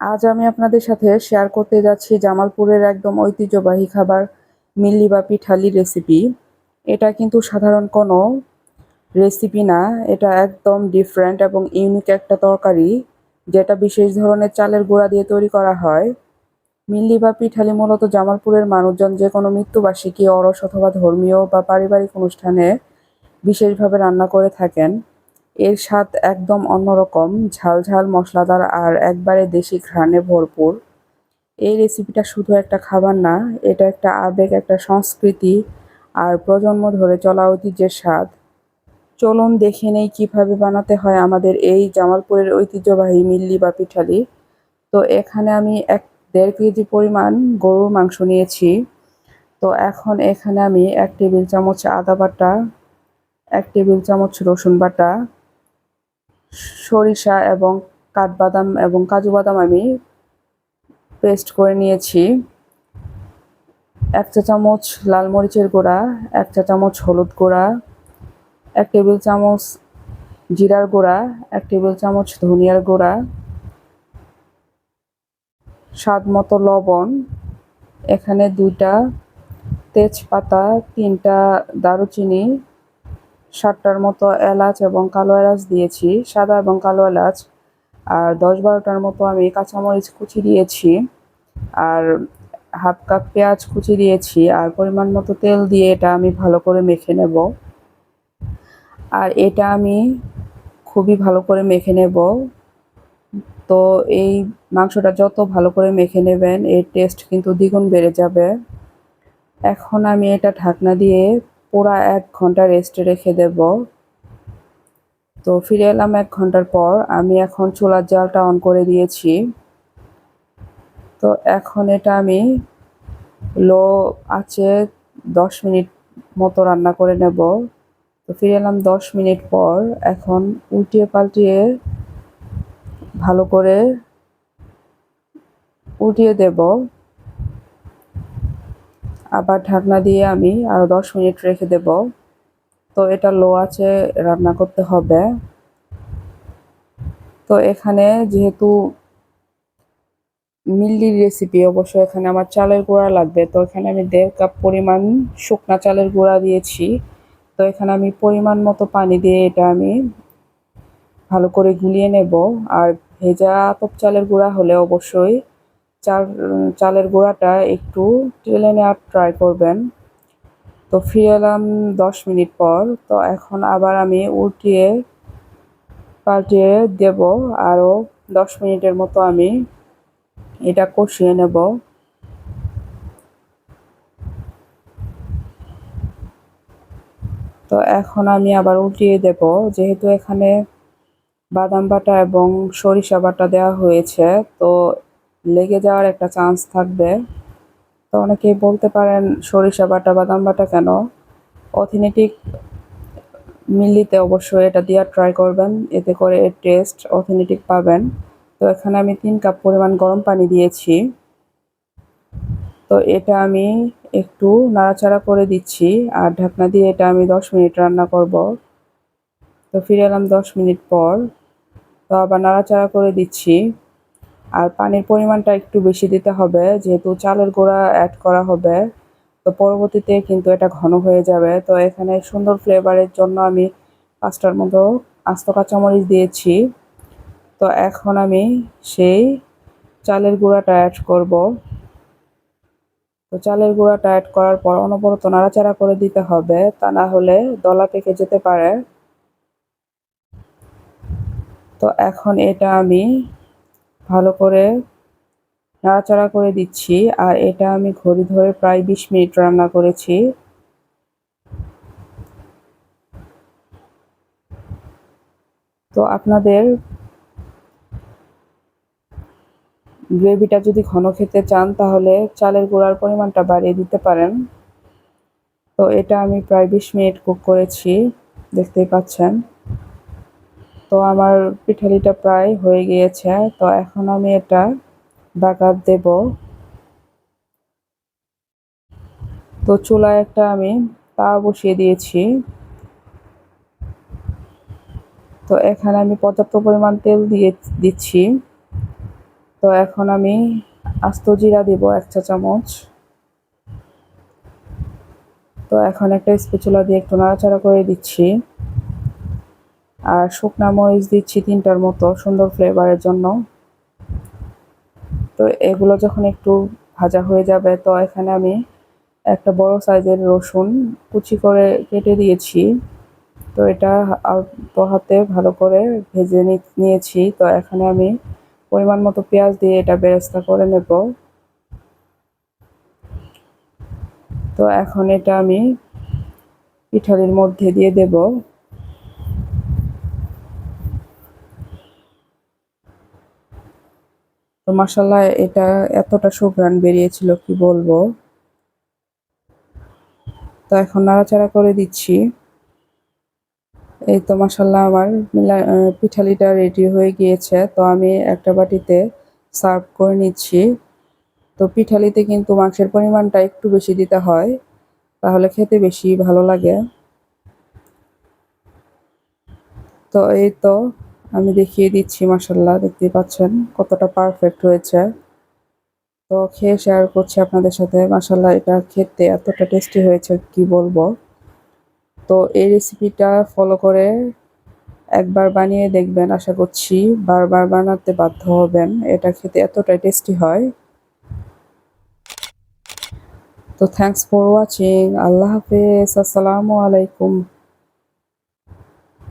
আজ আমি আপনাদের সাথে শেয়ার করতে যাচ্ছি জামালপুরের একদম ঐতিহ্যবাহী খাবার, মিল্লি বা পিঠালি রেসিপি এটা কিন্তু সাধারণ কোনো রেসিপি না, এটা একদম ডিফারেন্ট এবং ইউনিক একটা তরকারি, যেটা বিশেষ ধরনের চালের গুঁড়া দিয়ে তৈরি করা হয়। মিল্লি বা পিঠালি মূলত জামালপুরের মানুষজন যে কোনো মৃত্যুবার্ষিকী, অরস অথবা ধর্মীয় বা পারিবারিক অনুষ্ঠানে বিশেষভাবে রান্না করে থাকেন। এর স্বাদ একদম অন্যরকম ঝাল ঝাল মশলাদার আর একবারে দেশি ঘ্রাণে ভরপুর। এই রেসিপিটা শুধু একটা খাবার না, এটা একটা আবেগ, একটা সংস্কৃতি আর প্রজন্ম ধরে চলা ঐতিহ্যের স্বাদ। চলুন দেখে নেই কীভাবে বানাতে হয় আমাদের এই জামালপুরের ঐতিহ্যবাহী মিল্লি বা পিঠালি। তো এখানে আমি এক দেড় কেজি পরিমাণ গরুর মাংস নিয়েছি। তো এখন এখানে আমি এক টেবিল চামচ আদা বাটা, এক টেবিল চামচ রসুন বাটা সরিষা এবং কাঠবাদাম এবং কাজু বাদাম আমি পেস্ট করে নিয়েছি। এক চা চামচ লাল মরিচের গুঁড়া, এক চা চামচ হলুদ গুঁড়া, এক টেবিল চামচ জিরার গুঁড়া, এক টেবিল চামচ ধনিয়ার গুঁড়া, স্বাদ মতো লবণ, এখানে দুইটা তেজপাতা, তিনটা দারুচিনি সাতটার মতো এলাচ এবং কালো এলাচ দিয়েছি, সাদা এবং কালো এলাচ। আর দশ বারোটার মতো আমি কাঁচামরিচ কুচি দিয়েছি, আর হাফ কাপ পেঁয়াজ কুচি দিয়েছি, আর পরিমাণ মতো তেল দিয়ে এটা আমি ভালো করে মেখে নেব। আর এটা আমি খুবই ভালো করে মেখে নেব। তো এই মাংসটা যত ভালো করে মেখে নেবেন, এর টেস্ট কিন্তু দ্বিগুণ বেড়ে যাবে। এখন আমি এটা ঢাকনা দিয়ে পুরা এক ঘণ্টা রেস্টে রেখে দেব। তো ফিরে এলাম এক ঘণ্টার পর। আমি এখন চুলার জালটা অন করে দিয়েছি। তো এখন এটা আমি লো আছে দশ মিনিট মতো রান্না করে নেব। তো ফিরে এলাম দশ মিনিট পর। এখন উল্টিয়ে পাল্টিয়ে ভালো করে উল্টিয়ে দেব। আবার ঢাকনা দিয়ে আমি আরও দশ মিনিট রেখে দেব। তো এটা লো আছে রান্না করতে হবে। তো এখানে যেহেতু মিল্লির রেসিপি অবশ্য এখানে আমার চালের গুঁড়া লাগবে। তো এখানে আমি দেড় কাপ পরিমাণ শুকনা চালের গুঁড়া দিয়েছি। তো এখানে আমি পরিমাণ মতো পানি দিয়ে এটা আমি ভালো করে গুলিয়ে নেব। আর ভেজা আতপ চালের গুঁড়া হলে অবশ্যই চাল, চালের গুঁড়াটা একটু টেলে নেওয়ার ট্রাই করবেন। তো ফিরে এলাম দশ মিনিট পর। তো এখন আবার আমি উল্টিয়ে পাল্টিয়ে দেব। আরও দশ মিনিটের মতো আমি এটা কষিয়ে নেব। তো এখন আমি আবার উল্টিয়ে দেব। যেহেতু এখানে বাদাম বাটা এবং সরিষা বাটা দেওয়া হয়েছে, তো লেগে যাওয়ার একটা চান্স থাকবে। তো অনেকেই বলতে পারেন, সরিষা বাটা, বাদাম বাটা কেন? অথেনেটিক মিল্লিতে অবশ্যই এটা দেওয়ার ট্রাই করবেন। এতে করে এর টেস্ট অথেনেটিক পাবেন। তো এখানে আমি তিন কাপ পরিমাণ গরম পানি দিয়েছি। তো এটা আমি একটু নাড়াচাড়া করে দিচ্ছি আর ঢাকনা দিয়ে এটা আমি দশ মিনিট রান্না করব। তো ফিরে এলাম দশ মিনিট পর। তো আবার নাড়াচাড়া করে দিচ্ছি। আর পানির পরিমাণটা একটু বেশি দিতে হবে, যেহেতু চালের গুঁড়া অ্যাড করা হবে। তো পরবর্তীতে কিন্তু এটা ঘন হয়ে যাবে। তো এখানে সুন্দর ফ্লেভারের জন্য আমি পাঁচটার মতো আস্ত কাঁচামরিচ দিয়েছি। তো এখন আমি সেই চালের গুঁড়াটা অ্যাড করব। তো চালের গুঁড়াটা অ্যাড করার পর অনবরত নাড়াচাড়া করে দিতে হবে, তা না হলে দলা পেকে যেতে পারে। তো এখন এটা আমি ভালো করে নাড়াচাড়া করে দিচ্ছি, আর এটা আমি ঘড়ি ধরে প্রায় বিশ মিনিট রান্না করেছি। তো আপনাদের গ্রেভিটা যদি ঘন খেতে চান, তাহলে চালের গুঁড়ার পরিমাণটা বাড়িয়ে দিতে পারেন। তো এটা আমি প্রায় বিশ মিনিট কুক করেছি, দেখতেই পাচ্ছেন। তো আমার পিঠালিটা প্রায় হয়ে গিয়েছে, তো এখন আমি এটা বাগার দেব। তো চুলায় একটা আমি তা বসিয়ে দিয়েছি। তো এখানে আমি পর্যাপ্ত পরিমাণ তেল দিয়ে দিচ্ছি। তো এখন আমি আস্ত জিরা দিব এক চা চামচ। তো এখন একটা স্পেচুলা দিয়ে একটু নাড়াচাড়া করে দিচ্ছি। আর শুকনা মরিচ দিচ্ছি তিনটার মতো, সুন্দর ফ্লেভারের জন্য। তো এগুলো যখন একটু ভাজা হয়ে যাবে, তো এখানে আমি একটা বড় সাইজের রসুন কুচি করে কেটে দিয়েছি। তো এটা হাতে ভালো করে ভেজে নিয়েছি। তো এখানে আমি পরিমাণ মতো পেঁয়াজ দিয়ে এটা বেরেস্তা করে নেব। তো এখন এটা আমি পিঠালির মধ্যে দিয়ে দেব। তো মাসাল্লাহ এটা এতটা সুঘ্রাণ বেরিয়েছিল, কি বলব? তো এখন নাড়াচাড়া করে দিচ্ছি। এই তো মাসাল্লাহ আমার পিঠালিটা রেডি হয়ে গিয়েছে। তো আমি একটা বাটিতে সার্ভ করে নিচ্ছি। তো পিঠালিতে কিন্তু মাংসের পরিমাণটা একটু বেশি দিতে হয়, তাহলে খেতে বেশি ভালো লাগে। তো এই তো আমি দেখিয়ে দিচ্ছি মাসাল্লাহ দেখতেই পাচ্ছেন কতটা পারফেক্ট হয়েছে। তো খেয়ে শেয়ার করছি আপনাদের সাথে মাসাল্লাহ এটা খেতে এতটা টেস্টি হয়েছে, কি বলব। তো এই রেসিপিটা ফলো করে একবার বানিয়ে দেখবেন, আশা করছি বারবার বানাতে বাধ্য হবেন, এটা খেতে এতটাই টেস্টি হয়। তো থ্যাংকস ফর ওয়াচিং আল্লাহ হাফেজ, আসসালামু আলাইকুম।